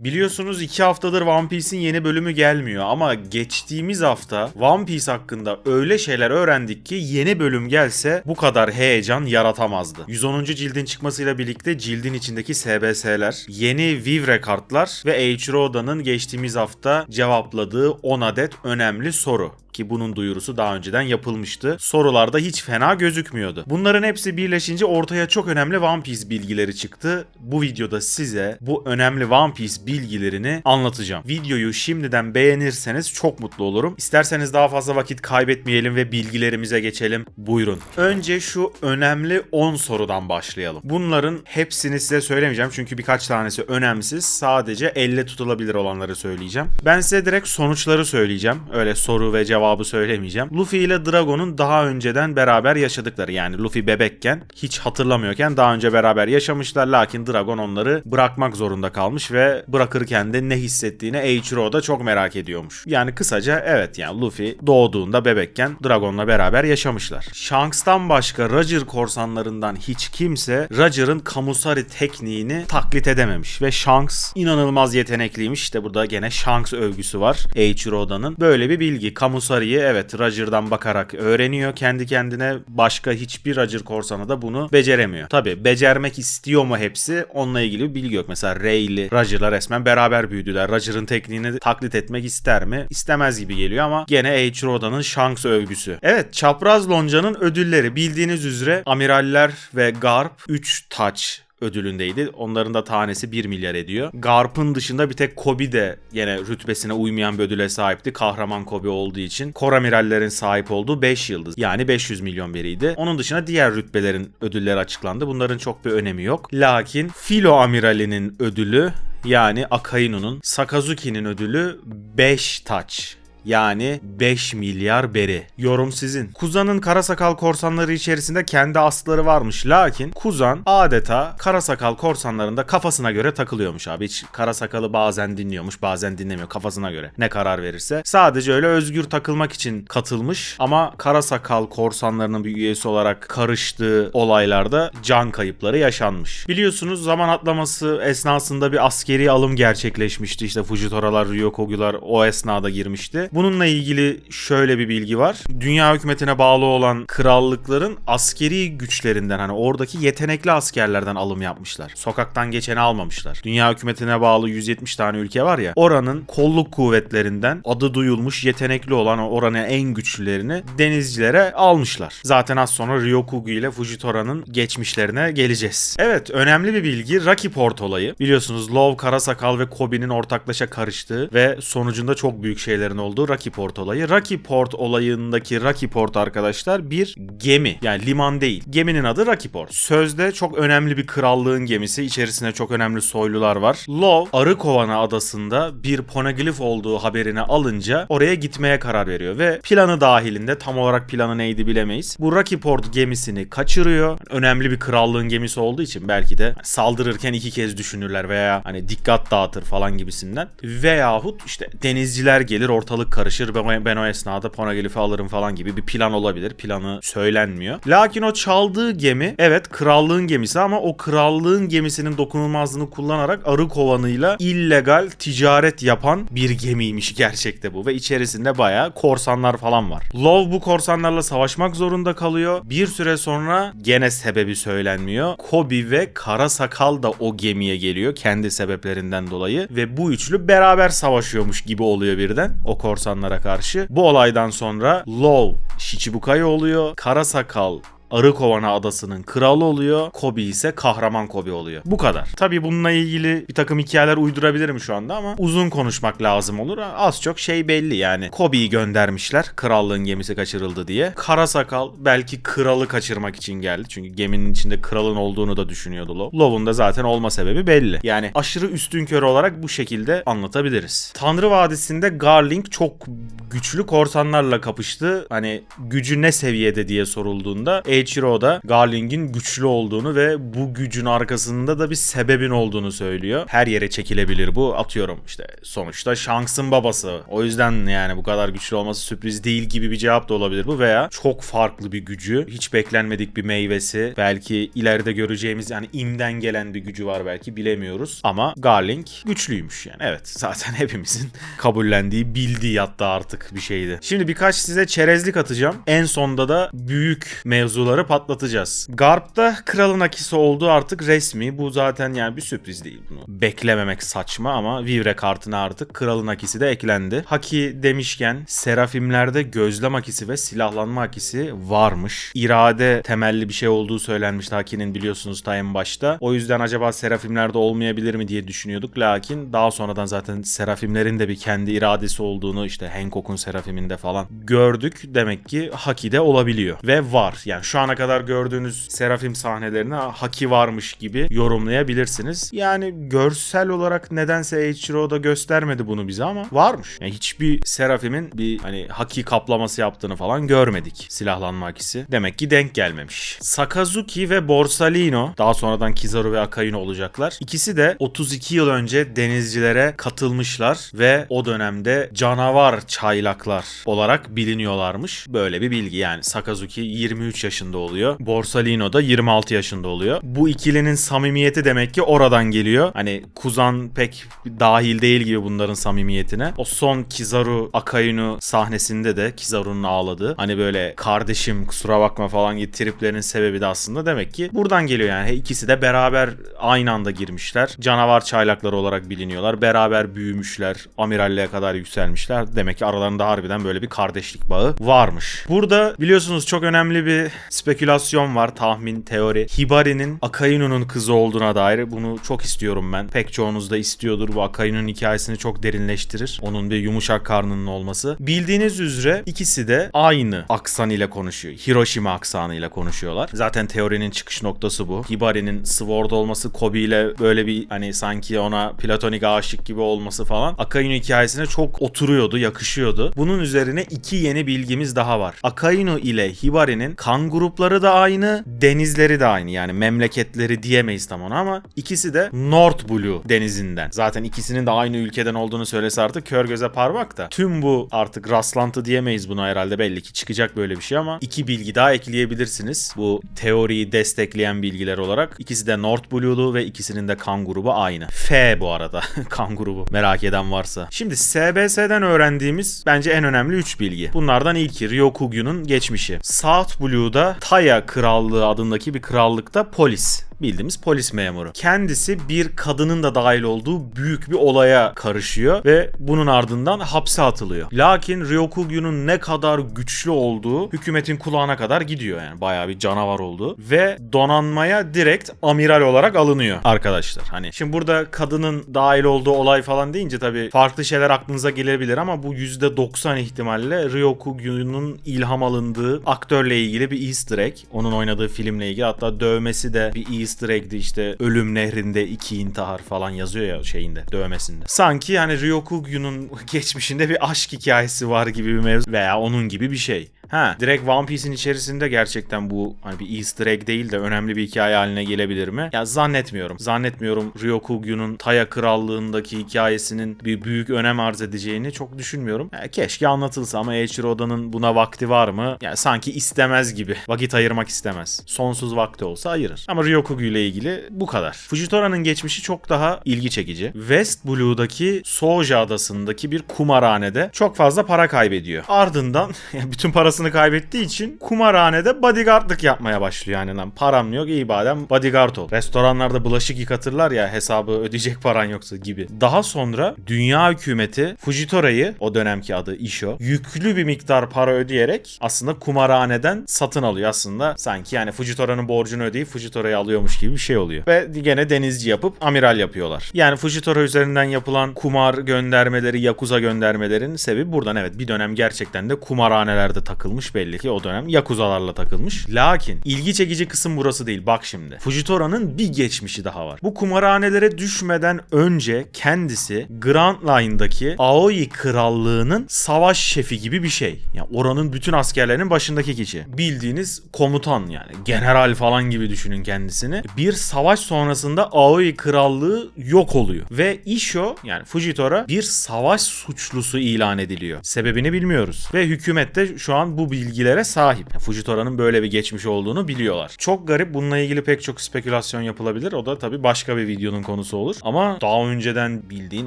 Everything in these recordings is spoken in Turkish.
Biliyorsunuz 2 haftadır One Piece'in yeni bölümü gelmiyor ama geçtiğimiz hafta One Piece hakkında öyle şeyler öğrendik ki yeni bölüm gelse bu kadar heyecan yaratamazdı. 110. cildin çıkmasıyla birlikte cildin içindeki SBS'ler, yeni Vivre kartlar ve Eiichiro Oda'nın geçtiğimiz hafta cevapladığı 10 adet önemli soru ki bunun duyurusu daha önceden yapılmıştı. Sorularda hiç fena gözükmüyordu. Bunların hepsi birleşince ortaya çok önemli One Piece bilgileri çıktı. Bu videoda size bu önemli One Piece bilgilerini anlatacağım. Videoyu şimdiden beğenirseniz çok mutlu olurum. İsterseniz daha fazla vakit kaybetmeyelim ve bilgilerimize geçelim. Buyurun. Önce şu önemli 10 sorudan başlayalım. Bunların hepsini size söylemeyeceğim çünkü birkaç tanesi önemsiz. Sadece elle tutulabilir olanları söyleyeceğim. Ben size direkt sonuçları söyleyeceğim. Öyle soru ve cevabı söylemeyeceğim. Luffy ile Dragon'un daha önceden beraber yaşadıkları yani Luffy bebekken hiç hatırlamıyorken daha önce beraber yaşamışlar lakin Dragon onları bırakmak zorunda kalmış ve bırakırken de ne hissettiğini Eiichiro da çok merak ediyormuş. Yani kısaca evet yani Luffy doğduğunda bebekken Dragon'la beraber yaşamışlar. Shanks'tan başka Roger korsanlarından hiç kimse Roger'ın Kamusari tekniğini taklit edememiş ve Shanks inanılmaz yetenekliymiş. İşte burada gene Shanks övgüsü var Eiichiro. Böyle bir bilgi. Kamusari'yi evet Roger'dan bakarak öğreniyor kendi kendine. Başka hiçbir Roger korsanı da bunu beceremiyor. Tabi becermek istiyor mu hepsi onunla ilgili bir bilgi yok. Mesela Rayleigh, Roger'la resmen beraber büyüdüler. Roger'ın tekniğini taklit etmek ister mi? İstemez gibi geliyor ama gene Eiichiro Oda'nın Shanks övgüsü. Evet Çapraz Lonca'nın ödülleri bildiğiniz üzere Amiraller ve Garp 3 taç ödülündeydi. Onların da tanesi 1 milyar ediyor. Garp'ın dışında bir tek Kobe de yine rütbesine uymayan bir ödüle sahipti. Kahraman Kobe olduğu için. Koramirallerin sahip olduğu 5 yıldız. Yani 500 milyon beriydi. Onun dışında diğer rütbelerin ödülleri açıklandı. Bunların çok bir önemi yok. Lakin Filo Amirali'nin ödülü yani Akaino'nun Sakazuki'nin ödülü 5 taç. Yani 5 milyar beri. Yorum sizin. Kuzan'ın Karasakal korsanları içerisinde kendi asları varmış. Lakin Kuzan adeta Karasakal korsanlarında kafasına göre takılıyormuş abi. Hiç Karasakal'ı bazen dinliyormuş bazen dinlemiyor kafasına göre. Ne karar verirse. Sadece öyle özgür takılmak için katılmış. Ama Karasakal korsanlarının bir üyesi olarak karıştığı olaylarda can kayıpları yaşanmış. Biliyorsunuz zaman atlaması esnasında bir askeri alım gerçekleşmişti. İşte Fujitora'lar, Ryokogu'lar o esnada girmişti. Bununla ilgili şöyle bir bilgi var. Dünya hükümetine bağlı olan krallıkların askeri güçlerinden hani oradaki yetenekli askerlerden alım yapmışlar. Sokaktan geçeni almamışlar. Dünya hükümetine bağlı 170 tane ülke var ya. Oranın kolluk kuvvetlerinden adı duyulmuş yetenekli olan oranın en güçlülerini denizcilere almışlar. Zaten az sonra Ryokugu ile Fujitora'nın geçmişlerine geleceğiz. Evet önemli bir bilgi Rocky Port olayı. Biliyorsunuz Love, Karasakal ve Kobe'nin ortaklaşa karıştığı ve sonucunda çok büyük şeylerin olduğu Rocky Port olayı. Rocky Port olayındaki Rocky Port arkadaşlar bir gemi. Yani liman değil. Geminin adı Rocky Port. Sözde çok önemli bir krallığın gemisi. İçerisinde çok önemli soylular var. Love Arıkovana adasında bir poneglyph olduğu haberini alınca oraya gitmeye karar veriyor ve planı dahilinde tam olarak planı neydi bilemeyiz. Bu Rocky Port gemisini kaçırıyor. Önemli bir krallığın gemisi olduğu için belki de saldırırken iki kez düşünürler veya hani dikkat dağıtır falan gibisinden. Veyahut işte denizciler gelir ortalık karışır ben, ben o esnada poneglyph'i alırım falan gibi bir plan olabilir. Planı söylenmiyor. Lakin o çaldığı gemi evet krallığın gemisi ama o krallığın gemisinin dokunulmazlığını kullanarak arı kovanıyla illegal ticaret yapan bir gemiymiş gerçekte bu ve içerisinde bayağı korsanlar falan var. Love bu korsanlarla savaşmak zorunda kalıyor. Bir süre sonra gene sebebi söylenmiyor. Kobe ve Kara Sakal da o gemiye geliyor kendi sebeplerinden dolayı ve bu üçlü beraber savaşıyormuş gibi oluyor birden o korsanlara karşı. Bu olaydan sonra Love Shichibukai oluyor. Kara Sakal Arıkovana adasının kralı oluyor. Kobe ise kahraman Kobe oluyor. Bu kadar. Tabii bununla ilgili bir takım hikayeler uydurabilirim şu anda ama uzun konuşmak lazım olur. Az çok şey belli yani. Kobe'yi göndermişler krallığın gemisi kaçırıldı diye. Kara Sakal belki kralı kaçırmak için geldi. Çünkü geminin içinde kralın olduğunu da düşünüyordu Love. Love'un da zaten olma sebebi belli. Yani aşırı üstünkör olarak bu şekilde anlatabiliriz. Tanrı Vadisi'nde Garling çok güçlü korsanlarla kapıştı. Hani gücü ne seviyede diye sorulduğunda Eiichiro da Garling'in güçlü olduğunu ve bu gücün arkasında da bir sebebin olduğunu söylüyor. Her yere çekilebilir bu. Atıyorum işte sonuçta Shanks'ın babası. O yüzden yani bu kadar güçlü olması sürpriz değil gibi bir cevap da olabilir bu veya çok farklı bir gücü, hiç beklenmedik bir meyvesi, belki ileride göreceğimiz yani imden gelen bir gücü var belki bilemiyoruz ama Garling güçlüymüş yani. Evet zaten hepimizin kabullendiği, bildiği hatta artık bir şeydi. Şimdi birkaç size çerezlik atacağım. En sonda da büyük mevzuları patlatacağız. Garp'ta kralın akisi olduğu artık resmi. Bu zaten yani bir sürpriz değil bunu. Beklememek saçma ama Vivre kartına artık kralın akisi de eklendi. Haki demişken serafimlerde gözlem akisi ve silahlanma akisi varmış. İrade temelli bir şey olduğu söylenmişti Haki'nin biliyorsunuz ta en başta. O yüzden acaba serafimlerde olmayabilir mi diye düşünüyorduk. Lakin daha sonradan zaten serafimlerin de bir kendi iradesi olduğunu işte Hancock'un serafiminde falan gördük. Demek ki Haki'de olabiliyor. Ve var. Yani şu ana kadar gördüğünüz serafim sahnelerine Haki varmış gibi yorumlayabilirsiniz. Yani görsel olarak nedense Eiichiro da göstermedi bunu bize ama varmış. Yani hiçbir serafimin bir hani Haki kaplaması yaptığını falan görmedik. Silahlanma akisi. Demek ki denk gelmemiş. Sakazuki ve Borsalino daha sonradan Kizaru ve Akainu olacaklar. İkisi de 32 yıl önce denizcilere katılmışlar ve o dönemde canavar çaylaklar olarak biliniyorlarmış. Böyle bir bilgi yani. Sakazuki 23 yaşında oluyor. Borsalino da 26 yaşında oluyor. Bu ikilinin samimiyeti demek ki oradan geliyor. Hani Kuzan pek dahil değil gibi bunların samimiyetine. O son Kizaru Akainu sahnesinde de Kizaru'nun ağladığı hani böyle kardeşim kusura bakma falan gibi triplerin sebebi de aslında demek ki buradan geliyor yani. İkisi de beraber aynı anda girmişler. Canavar çaylakları olarak biliniyorlar. Beraber büyümüşler. Amiralliğe kadar yükselmişler. Demek ki aralarında harbiden böyle bir kardeşlik bağı varmış. Burada biliyorsunuz çok önemli bir spekülasyon var. Tahmin, teori. Hibari'nin Akainu'nun kızı olduğuna dair bunu çok istiyorum ben. Pek çoğunuz da istiyordur. Bu Akainu'nun hikayesini çok derinleştirir. Onun bir yumuşak karnının olması. Bildiğiniz üzere ikisi de aynı aksan ile konuşuyor. Hiroşima aksanıyla konuşuyorlar. Zaten teorinin çıkış noktası bu. Hibari'nin Sword olması, Kobe ile böyle bir hani sanki ona platonik aşık gibi olması falan Akainu hikayesine çok oturuyordu, yakışıyordu. Bunun üzerine iki yeni bilgimiz daha var. Akainu ile Hibari'nin kan grupları da aynı, denizleri de aynı. Yani memleketleri diyemeyiz tam ona ama ikisi de North Blue denizinden. Zaten ikisinin de aynı ülkeden olduğunu söylese artık kör göze parmak da. Tüm bu artık rastlantı diyemeyiz buna herhalde belli ki çıkacak böyle bir şey ama iki bilgi daha ekleyebilirsiniz. Bu teoriyi destekleyen bilgiler olarak. İkisi de North Blue'lu ve ikisinin de kan grubu aynı. F bu arada kan grubu merak eden varsa. Şimdi SBS'den öğrendiğimiz bence en önemli 3 bilgi. Bunlardan ilki Ryokugyu'nun geçmişi. South Blue'da Taya Krallığı adındaki bir krallıkta polis bildiğimiz polis memuru. Kendisi bir kadının da dahil olduğu büyük bir olaya karışıyor ve bunun ardından hapse atılıyor. Lakin Ryokugyu'nun ne kadar güçlü olduğu hükümetin kulağına kadar gidiyor yani bayağı bir canavar olduğu ve donanmaya direkt amiral olarak alınıyor arkadaşlar. Hani şimdi burada kadının dahil olduğu olay falan deyince tabii farklı şeyler aklınıza gelebilir ama bu %90 ihtimalle Ryokugyu'nun ilham alındığı aktörle ilgili bir easter egg. Onun oynadığı filmle ilgili hatta dövmesi de bir easter egg'di işte ölüm nehrinde iki intihar falan yazıyor ya şeyinde dövmesinde. Sanki hani Ryokugyu'nun geçmişinde bir aşk hikayesi var gibi bir mevzu veya onun gibi bir şey. Ha, direkt One Piece'in içerisinde gerçekten bu hani bir easter egg değil de önemli bir hikaye haline gelebilir mi? Ya zannetmiyorum. Zannetmiyorum Ryokugyu'nun Taya Krallığındaki hikayesinin bir büyük önem arz edeceğini çok düşünmüyorum. Ya, keşke anlatılsa ama Eiichiro Oda'nın buna vakti var mı? Yani sanki istemez gibi. Vakit ayırmak istemez. Sonsuz vakti olsa ayırır. Ama Ryokugyu ile ilgili bu kadar. Fujitora'nın geçmişi çok daha ilgi çekici. West Blue'daki Soja adasındaki bir kumarhanede çok fazla para kaybediyor. Ardından bütün parası parasını kaybettiği için kumarhanede bodyguardlık yapmaya başlıyor yani lan. Param yok iyi badem bodyguard ol. Restoranlarda bulaşık yıkatırlar ya hesabı ödeyecek paran yoksa gibi. Daha sonra dünya hükümeti Fujitora'yı o dönemki adı Isho yüklü bir miktar para ödeyerek aslında kumarhaneden satın alıyor aslında. Sanki yani Fujitora'nın borcunu ödeyip Fujitora'yı alıyormuş gibi bir şey oluyor. Ve gene denizci yapıp amiral yapıyorlar. Yani Fujitora üzerinden yapılan kumar göndermeleri, yakuza göndermelerin sebebi buradan evet bir dönem gerçekten de kumarhanelerde takılıyor takılmış belli ki o dönem Yakuzalarla takılmış. Lakin ilgi çekici kısım burası değil. Bak şimdi. Fujitora'nın bir geçmişi daha var. Bu kumarhanelere düşmeden önce kendisi Grand Line'daki Aoi Krallığı'nın savaş şefi gibi bir şey. Yani oranın bütün askerlerinin başındaki kişi. Bildiğiniz komutan yani. General falan gibi düşünün kendisini. Bir savaş sonrasında Aoi Krallığı yok oluyor. Ve Isho yani Fujitora bir savaş suçlusu ilan ediliyor. Sebebini bilmiyoruz. Ve hükümet de şu an bu bilgilere sahip. Yani Fujitora'nın böyle bir geçmiş olduğunu biliyorlar. Çok garip. Bununla ilgili pek çok spekülasyon yapılabilir. O da tabii başka bir videonun konusu olur. Ama daha önceden bildiğin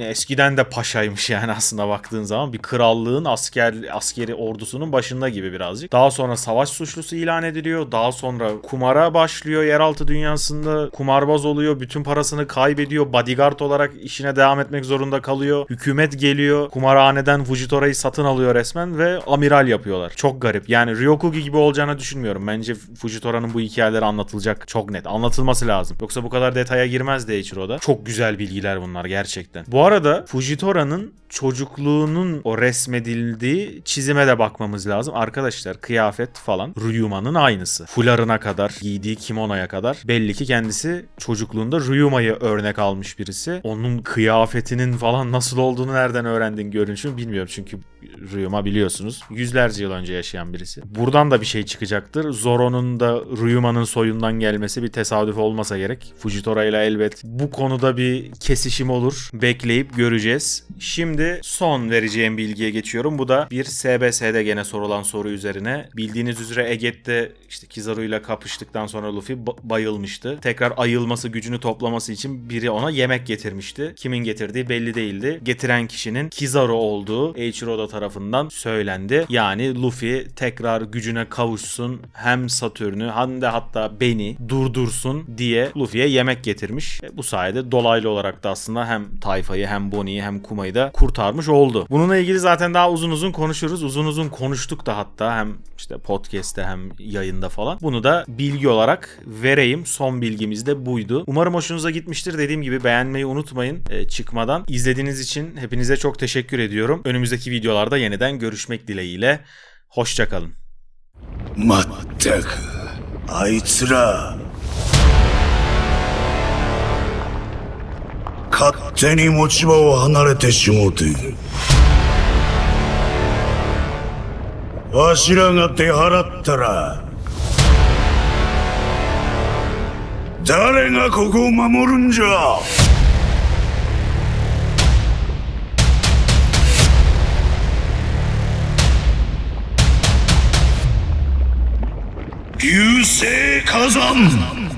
eskiden de paşaymış yani aslında baktığın zaman bir krallığın asker askeri ordusunun başında gibi birazcık. Daha sonra savaş suçlusu ilan ediliyor. Daha sonra kumara başlıyor yeraltı dünyasında. Kumarbaz oluyor. Bütün parasını kaybediyor. Bodyguard olarak işine devam etmek zorunda kalıyor. Hükümet geliyor. Kumarhaneden Fujitora'yı satın alıyor resmen ve amiral yapıyorlar. Çok garip. Yani Ryokugi gibi olacağını düşünmüyorum. Bence Fujitora'nın bu hikayeleri anlatılacak çok net. Anlatılması lazım. Yoksa bu kadar detaya girmez de Eiichiro'da. Çok güzel bilgiler bunlar gerçekten. Bu arada Fujitora'nın çocukluğunun o resmedildiği çizime de bakmamız lazım. Arkadaşlar kıyafet falan Ryuma'nın aynısı. Fularına kadar, giydiği kimonoya kadar. Belli ki kendisi çocukluğunda Ryuma'yı örnek almış birisi. Onun kıyafetinin falan nasıl olduğunu nereden öğrendin görünüşünü bilmiyorum. Çünkü Ryuma biliyorsunuz yüzlerce yıl önce yaşayan birisi. Buradan da bir şey çıkacaktır. Zoro'nun da Ryuma'nın soyundan gelmesi bir tesadüf olmasa gerek. Fujitora ile elbet bu konuda bir kesişim olur. Bekleyip göreceğiz. Şimdi son vereceğim bilgiye geçiyorum. Bu da bir SBS'de gene sorulan soru üzerine. Bildiğiniz üzere Eget'te işte Kizaru ile kapıştıktan sonra Luffy ba- bayılmıştı. Tekrar ayılması, gücünü toplaması için biri ona yemek getirmişti. Kimin getirdiği belli değildi. Getiren kişinin Kizaru olduğu Eiichiro'da tarafından söylendi. Yani Luffy tekrar gücüne kavuşsun. Hem Satürn'ü hem de hatta beni durdursun diye Luffy'ye yemek getirmiş. E, bu sayede dolaylı olarak da aslında hem Tayfa'yı hem Bonnie'yi hem Kuma'yı da kurtarmış oldu. Bununla ilgili zaten daha uzun uzun konuşuruz. Uzun uzun konuştuk da hatta hem işte podcast'te hem yayında falan. Bunu da bilgi olarak vereyim. Son bilgimiz de buydu. Umarım hoşunuza gitmiştir. Dediğim gibi beğenmeyi unutmayın e, çıkmadan. İzlediğiniz için hepinize çok teşekkür ediyorum. Önümüzdeki videolarda yeniden görüşmek dileğiyle. Hoşçakalın. まったくあいつら勝手に持ち場を離れてしもうてわしらが出払ったら誰がここを守るんじゃ 流星火山。